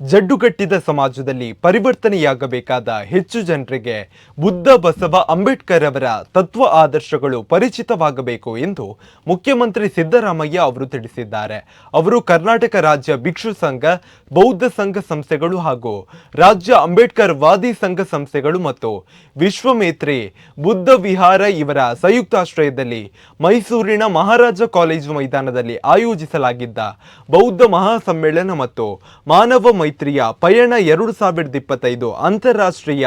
ಜಡ್ಡುಗಟ್ಟಿದ ಸಮಾಜದಲ್ಲಿ ಪರಿವರ್ತನೆಯಾಗಬೇಕಾದ ಹೆಚ್ಚು ಜನರಿಗೆ ಬುದ್ಧ ಬಸವ ಅಂಬೇಡ್ಕರ್ ಅವರ ತತ್ವ ಆದರ್ಶಗಳು ಪರಿಚಿತವಾಗಬೇಕು ಎಂದು ಮುಖ್ಯಮಂತ್ರಿ ಸಿದ್ದರಾಮಯ್ಯ ಅವರು ತಿಳಿಸಿದ್ದಾರೆ. ಅವರು ಕರ್ನಾಟಕ ರಾಜ್ಯ ಭಿಕ್ಷು ಸಂಘ, ಬೌದ್ಧ ಸಂಘ ಸಂಸ್ಥೆಗಳು ಹಾಗೂ ರಾಜ್ಯ ಅಂಬೇಡ್ಕರ್ ವಾದಿ ಸಂಘ ಸಂಸ್ಥೆಗಳು ಮತ್ತು ವಿಶ್ವಮೇತ್ರಿ ಬುದ್ಧ ವಿಹಾರ ಇವರ ಸಂಯುಕ್ತಾಶ್ರಯದಲ್ಲಿ ಮೈಸೂರಿನ ಮಹಾರಾಜ ಕಾಲೇಜು ಮೈದಾನದಲ್ಲಿ ಆಯೋಜಿಸಲಾಗಿದ್ದ ಬೌದ್ಧ ಮಹಾಸಮ್ಮೇಳನ ಮತ್ತು ಮಾನವ ಮೈತ್ರಿಯ ಪಯಣ ಎರಡು ಸಾವಿರದ ಇಪ್ಪತ್ತೈದು ಅಂತಾರಾಷ್ಟ್ರೀಯ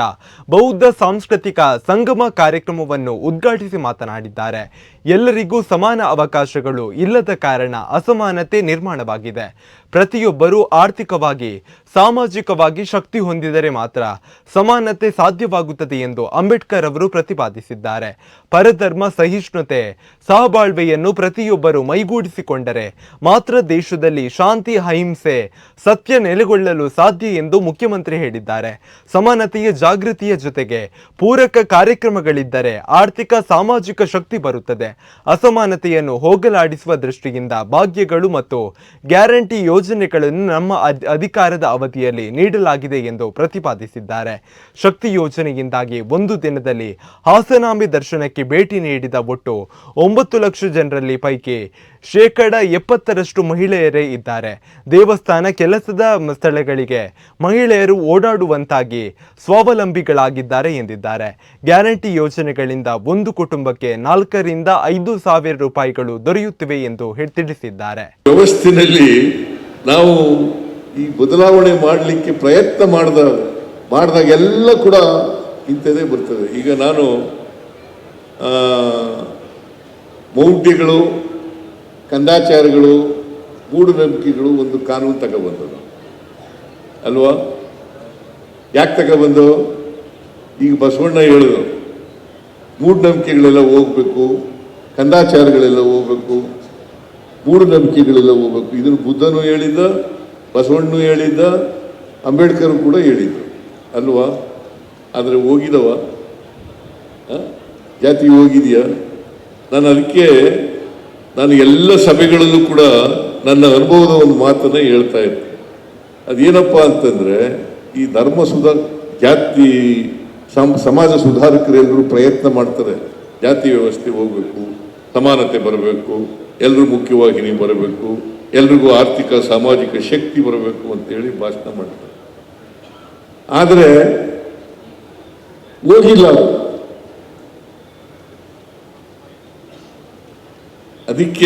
ಬೌದ್ಧ ಸಾಂಸ್ಕೃತಿಕ ಸಂಗಮ ಕಾರ್ಯಕ್ರಮವನ್ನು ಉದ್ಘಾಟಿಸಿ ಮಾತನಾಡಿದ್ದಾರೆ. ಎಲ್ಲರಿಗೂ ಸಮಾನ ಅವಕಾಶಗಳು ಇಲ್ಲದ ಕಾರಣ ಅಸಮಾನತೆ ನಿರ್ಮಾಣವಾಗಿದೆ. ಪ್ರತಿಯೊಬ್ಬರೂ ಆರ್ಥಿಕವಾಗಿ, ಸಾಮಾಜಿಕವಾಗಿ ಶಕ್ತಿ ಹೊಂದಿದರೆ ಮಾತ್ರ ಸಮಾನತೆ ಸಾಧ್ಯವಾಗುತ್ತದೆ ಎಂದು ಅಂಬೇಡ್ಕರ್ ಅವರು ಪ್ರತಿಪಾದಿಸಿದ್ದಾರೆ. ಪರಧರ್ಮ, ಸಹಿಷ್ಣುತೆ, ಸಹಬಾಳ್ವೆಯನ್ನು ಪ್ರತಿಯೊಬ್ಬರು ಮೈಗೂಡಿಸಿಕೊಂಡರೆ ಮಾತ್ರ ದೇಶದಲ್ಲಿ ಶಾಂತಿ, ಅಹಿಂಸೆ, ಸತ್ಯ ನೆಲೆಗೊಳ್ಳಲು ಸಾಧ್ಯ ಎಂದು ಮುಖ್ಯಮಂತ್ರಿ ಹೇಳಿದ್ದಾರೆ. ಸಮಾನತೆಯ ಜಾಗೃತಿಯ ಜೊತೆಗೆ ಪೂರಕ ಕಾರ್ಯಕ್ರಮಗಳಿದ್ದರೆ ಆರ್ಥಿಕ ಸಾಮಾಜಿಕ ಶಕ್ತಿ ಬರುತ್ತದೆ. ಅಸಮಾನತೆಯನ್ನು ಹೋಗಲಾಡಿಸುವ ದೃಷ್ಟಿಯಿಂದ ಭಾಗ್ಯಗಳು ಮತ್ತು ಗ್ಯಾರಂಟಿ ಯೋಜನೆಗಳನ್ನು ನಮ್ಮ ಅಧ್- ಅಧಿಕಾರದ ಅವಧಿಯಲ್ಲಿ ನೀಡಲಾಗಿದೆ ಎಂದು ಪ್ರತಿಪಾದಿಸಿದ್ದಾರೆ. ಶಕ್ತಿ ಯೋಜನೆಯಿಂದಾಗಿ ಒಂದು ದಿನದಲ್ಲಿ ಹಾಸನಾಂಬೆ ದರ್ಶನಕ್ಕೆ ಭೇಟಿ ನೀಡಿದ ಒಟ್ಟು ಒಂಬತ್ತು ಲಕ್ಷ ಜನರಲ್ಲಿ ಪೈಕಿ ಶೇಕಡ ಎಪ್ಪತ್ತರಷ್ಟು ಮಹಿಳೆಯರೇ ಇದ್ದಾರೆ. ದೇವಸ್ಥಾನ, ಕೆಲಸದ ಮ- ಸ್ಥಳಗಳಿಗೆ ಮಹಿಳೆಯರು ಓಡಾಡುವಂತಾಗಿ ಸ್ವಾವಲಂಬಿಗಳಾಗಿದ್ದಾರೆ ಎಂದಿದ್ದಾರೆ. ಗ್ಯಾರಂಟಿ ಯೋಜನೆಗಳಿಂದ ಒಂದು ಕುಟುಂಬಕ್ಕೆ ನಾಲ್ಕರಿಂದ ಐದು ಸಾವಿರ ರೂಪಾಯಿಗಳು ದೊರೆಯುತ್ತಿವೆ ಎಂದು ತಿಳಿಸಿದ್ದಾರೆ. ವ್ಯವಸ್ಥೆಯಲ್ಲಿ ನಾವು ಈ ಬದಲಾವಣೆ ಮಾಡಲಿಕ್ಕೆ ಪ್ರಯತ್ನ ಮಾಡಿದ ಮಾಡಿದಾಗೆಲ್ಲ ಕೂಡ ಇಂಥದೇ ಬರ್ತದೆ. ಈಗ ನಾನು ಮೌಢ್ಯಗಳು, ಕಂದಾಚಾರಗಳು, ಮೂಢನಂಬಿಕೆಗಳು ಒಂದು ಕಾನೂನು ತಗೊಬಂದದು ಅಲ್ವಾ? ಯಾಕೆ ತಗೊಬಂದು ಈಗ ಬಸವಣ್ಣ ಹೇಳಿದ್ರು, ಮೂಢನಂಬಿಕೆಗಳೆಲ್ಲ ಹೋಗ್ಬೇಕು, ಕಂದಾಚಾರಗಳೆಲ್ಲ ಹೋಗ್ಬೇಕು, ಮೂಢನಂಬಿಕೆಗಳೆಲ್ಲ ಹೋಗ್ಬೇಕು. ಇದನ್ನು ಬುದ್ಧನೂ ಹೇಳಿದ್ದ, ಬಸವಣ್ಣನು ಹೇಳಿದ್ದ, ಅಂಬೇಡ್ಕರ್ ಕೂಡ ಹೇಳಿದ್ರು. ಅಲ್ವಾ? ಆದರೆ ಹೋಗಿದವ? ಜಾತಿ ಹೋಗಿದೆಯಾ? ನಾನು ಅದಕ್ಕೆ ನಾನು ಎಲ್ಲ ಸಭೆಗಳಲ್ಲೂ ಕೂಡ ನನ್ನ ಅನುಭವದ ಒಂದು ಮಾತನ್ನು ಹೇಳ್ತಾ ಇದ್ದೆ. ಅದೇನಪ್ಪ ಅಂತಂದ್ರೆ, ಈ ಧರ್ಮ ಸುಧಾರ ಜಾತಿ, ಸಮ್- ಸಮಾಜ ಸುಧಾರಕರೆಲ್ಲರೂ ಪ್ರಯತ್ನ ಮಾಡ್ತಾರೆ ಜಾತಿ ವ್ಯವಸ್ಥೆ ಹೋಗ್ಬೇಕು, ಸಮಾನತೆ ಬರಬೇಕು ಎಲ್ಲರೂ ಮುಖ್ಯವಾಹಿನಿ ಬರಬೇಕು, ಎಲ್ರಿಗೂ ಆರ್ಥಿಕ, ಸಾಮಾಜಿಕ ಶಕ್ತಿ ಬರಬೇಕು ಅಂತ ಹೇಳಿ ಭಾಷಣ ಮಾಡ್ತಾರೆ ಆದರೆ, ಹೋಗಿಲ್ಲ. ಅದಕ್ಕೆ